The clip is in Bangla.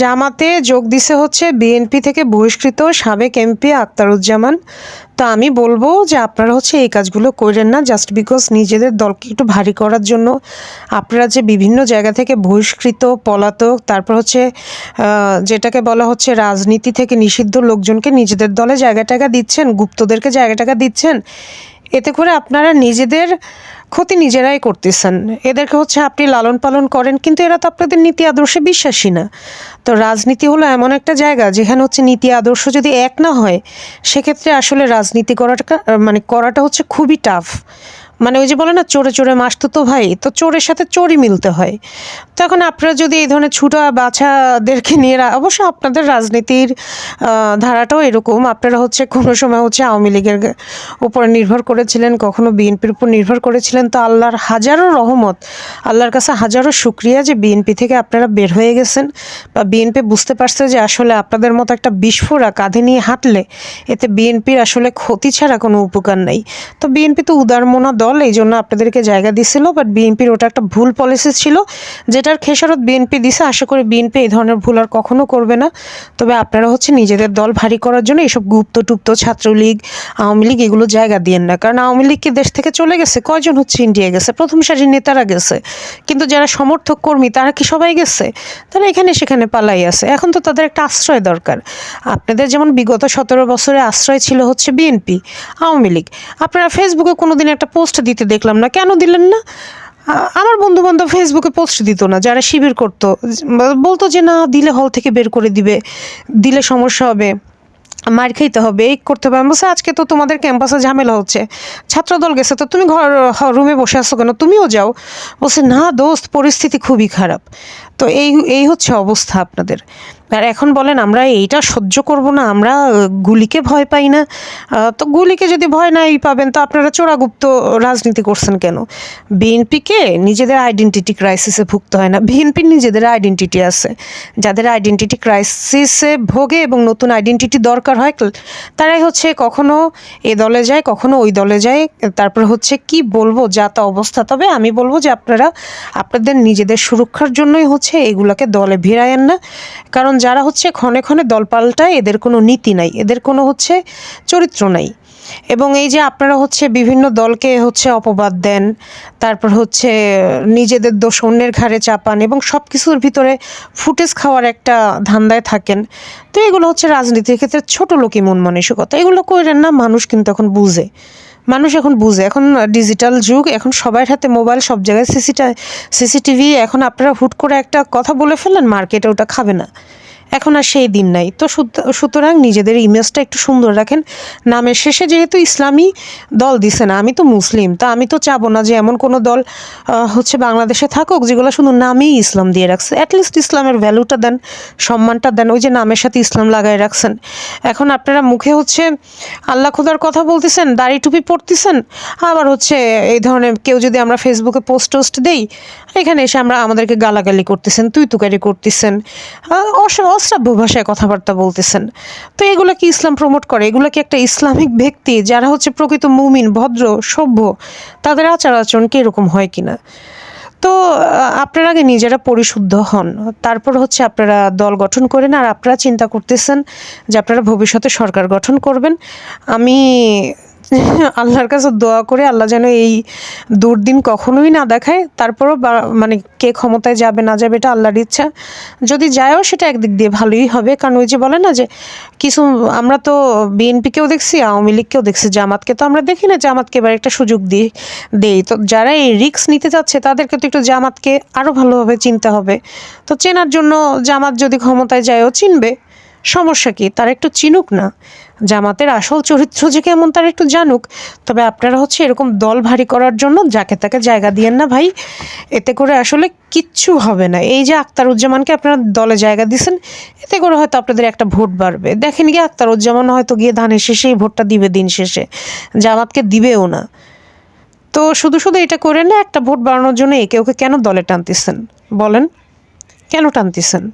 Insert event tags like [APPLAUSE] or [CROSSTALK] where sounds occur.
জামাতে যোগ দিছে হচ্ছে বিএনপি থেকে বহিষ্কৃত সাবেক এমপি আক্তারুজ্জামান। তো আমি বলব যে আপনারা হচ্ছে এই কাজগুলো করেন না জাস্ট বিকজ নিজেদের দলকে একটু ভারী করার জন্য। আপনারা যে বিভিন্ন জায়গা থেকে বহিষ্কৃত, পলাতক, তারপর হচ্ছে যেটাকে বলা হচ্ছে রাজনীতি থেকে নিষিদ্ধ লোকজনকে নিজেদের দলে জায়গা টাকা দিচ্ছেন, গুপ্তদেরকে জায়গা টাকা দিচ্ছেন এতে করে আপনারা নিজেদের ক্ষতি নিজেরাই করতেছেন। এদেরকে হচ্ছে আপনি লালন পালন করেন, কিন্তু এরা তো আপনাদের নীতি আদর্শে বিশ্বাসী না। তো রাজনীতি হলো এমন একটা জায়গা যেখানে হচ্ছে নীতি আদর্শ যদি এক না হয়, সেক্ষেত্রে আসলে রাজনীতি করাটা মানে করাটা হচ্ছে খুবই টাফ মানে ওই যে বলে না, চোরে চোরে মাসতো তো ভাই, তো চোরের সাথে চোরই মিলতে হয়। তো এখন আপনারা যদি এই ধরনের ছুটা বাছাদেরকে নিয়ে অবশ্য আপনাদের রাজনীতির ধারাটাও এরকম। আপনারা হচ্ছে কোনো সময় হচ্ছে আওয়ামী লীগের উপর নির্ভর করেছিলেন, কখনো বিএনপির উপর নির্ভর করেছিলেন, তো আল্লাহর হাজারো রহমত, আল্লাহর কাছে হাজারো শুক্রিয়া যে বিএনপি থেকে আপনারা বের হয়ে গেছেন বা বিএনপি বুঝতে পারছে যে আসলে আপনাদের মতো একটা বিস্ফোরা কাঁধে নিয়ে হাঁটলে, এতে বিএনপির আসলে ক্ষতি ছাড়া কোনো উপকার নেই। তো বিএনপি তো উদারমনা দল এই জন্য আপনাদেরকে জায়গা দিছিল বাট বিএনপির ওটা একটা ভুল পলিসি ছিল, যেটার খেসারত বিএনপি দিছে। আশা করি বিএনপি এই ধরনের ভুল আর কখনো করবে না। তবে আপনারা হচ্ছে নিজেদের দল ভারী করার জন্য এইসব গুপ্ত টুপ্ত ছাত্রলীগ, আওয়ামী লীগ এগুলো জায়গা দিয়েন না। কারণ আওয়ামী লীগ কি দেশ থেকে চলে গেছে? কয়জন হচ্ছে ইন্ডিয়া গেছে? প্রথম সারির নেতারা গেছে। কিন্তু যারা সমর্থক কর্মী, তারা কি সবাই গেছে? তারা এখানে সেখানে পালাই আছে। এখন তো তাদের একটা আশ্রয় দরকার। আপনাদের যেমন বিগত সতেরো বছরে আশ্রয় ছিল হচ্ছে বিএনপি আওয়ামী লীগ। আপনারা ফেসবুকে কোনোদিন একটা পোস্ট দিতে দেখলাম না। কেন দিলেন না? আমার বন্ধু বান্ধব ফেসবুকে পোস্ট দিত না, যারা শিবির করতো। বলতো যে, না, দিলে হল থেকে বের করে দিবে। দিলে সমস্যা হবে। মার খাইতে হবে, এই করতে হবে। আমি আজকে তো তোমাদের ক্যাম্পাসে ঝামেলা হচ্ছে। ছাত্রদল গেছে তো তুমি ঘর রুমে বসে আছো কেন? তুমিও যাও। বলছে, না দোস্ত, পরিস্থিতি খুবই খারাপ। তো এই এই হচ্ছে অবস্থা আপনাদের। আর এখন বলেন, আমরা এইটা সহ্য করব না, আমরা গুলিকে ভয় পাই না। তো গুলিকে যদি ভয় নাই পাবেন, তো আপনারা চোরাগুপ্ত রাজনীতি করছেন কেন? বিএনপিকে নিজেদের আইডেন্টিটি ক্রাইসিসে ভুগতে হয় না। বিএনপির নিজেদের আইডেন্টিটি আছে। যাদের আইডেন্টিটি ক্রাইসিসে ভোগে এবং নতুন আইডেন্টিটি দরকার হয়, তারাই হচ্ছে কখনো এ দলে যায়, কখনো ওই দলে যায়। তারপর হচ্ছে কি বলব, যা তা অবস্থা। তবে আমি বলব যে আপনারা, আপনাদের নিজেদের সুরক্ষার জন্যই হচ্ছে এগুলাকে দলে ভিড়ায়েন না। কারণ যারা হচ্ছে ক্ষণে ক্ষণে দল পাল্টায়, এদের কোনো নীতি নাই, এদের কোনো হচ্ছে চরিত্র নাই। এবং এই যে আপনারা হচ্ছে বিভিন্ন দলকে হচ্ছে অপবাদ দেন, তারপর হচ্ছে নিজেদের দোষ অন্যের ঘাড়ে চাপান এবং সব কিছুর ভিতরে ফুটেজ খাওয়ার একটা ধান্দায় থাকেন, তো এগুলো হচ্ছে রাজনীতির ক্ষেত্রে ছোট লোকই মন মানসিকতা। এগুলো করেন না, মানুষ কিন্তু এখন বুঝে। মানুষ এখন বুঝে। এখন ডিজিটাল যুগ, এখন সবার হাতে মোবাইল, সব জায়গায় সিসিটা, সিসিটিভি, এখন আপনারা হুট করে একটা কথা বলে ফেললেন, মার্কেটে ওটা খাবে না। এখন আর সেই দিন নাই। তো সুত- সুতরাং নিজেদের ইমেজটা একটু সুন্দর রাখেন। নামের শেষে যেহেতু ইসলামী দল দিছে না, আমি তো মুসলিম, তা আমি তো চাবো না যে এমন কোনো দল হচ্ছে বাংলাদেশে থাকুক যেগুলো শুধু নামেই ইসলাম দিয়ে রাখছে। অ্যাটলিস্ট ইসলামের ভ্যালুটা দেন, সম্মানটা দেন, ওই যে নামের সাথে ইসলাম লাগাই রাখছেন। এখন আপনারা মুখে হচ্ছে আল্লাহ খোদার কথা বলতেছেন, দাড়ি টুপি পরতেছেন, আবার হচ্ছে এই ধরনের কেউ যদি আমরা ফেসবুকে পোস্ট টোস্ট দেই, এখানে এসে আমরা আমাদেরকে গালাগালি করতেছেন তুই তুকারি করতেছেন অশ্রাব্য ভাষায় কথাবার্তা বলতেছেন। তো এগুলো কি ইসলাম প্রমোট করে? এগুলো কি একটা ইসলামিক ব্যক্তি? যারা হচ্ছে প্রকৃত মুমিন, ভদ্র, সভ্য, তাদের আচার আচরণ কি এরকম হয় কিনা? তো আপনারা আগে নিজেরা পরিশুদ্ধ হন। তারপর হচ্ছে আপনারা দল গঠন করেন আর আপনারা চিন্তা করতেছেন যে আপনারা ভবিষ্যতে সরকার গঠন করবেন। আমি [LAUGHS] আল্লাহর কাছে দোয়া করে আল্লাহ যেন এই দুর্দিন কখনোই না দেখায়। তারপরও মানে কে ক্ষমতায় যাবে, না যাবে, এটা আল্লাহর ইচ্ছা। যদি যায়ও সেটা একদিক দিয়ে ভালোই হবে। কারণ ওই যে বলে না যে, কিছু আমরা তো বিএনপিকেও দেখছি, আওয়ামী লীগকেও দেখছি, জামাতকে তো আমরা দেখি না, জামাতকে এবার একটা সুযোগ দিয়ে দেই। তো যারা এই রিস্ক নিতে চাচ্ছে, তাদেরকে তো একটু জামাতকে আরও ভালোভাবে চিনতে হবে। তো চেনার জন্য জামাত যদি ক্ষমতায় যায়ও চিনবে। সমস্যা কি? তারা একটু চিনুক না। জামাতের আসল চরিত্র যে কেমন তারা একটু জানুক। তবে আপনারা হচ্ছে এরকম দল ভারী করার জন্য যাকে তাকে জায়গা দিয়েন না ভাই। এতে করে আসলে কিচ্ছু হবে না। এই যে আক্তারুজ্জামানকে আপনারা দলে জায়গা দিয়েছেন এতে করে হয়তো আপনাদের একটা ভোট বাড়বে। দেখেন গিয়ে আক্তারুজ্জামান হয়তো গিয়ে ধানের শেষেই ভোটটা দিবে দিন শেষে। জামাতকে দিবেও না। তো শুধু শুধু এটা করে না, একটা ভোট বাড়ানোর জন্য একে ওকে কেন দলে টানতেছেন? বলেন, কেন টানতেছেন?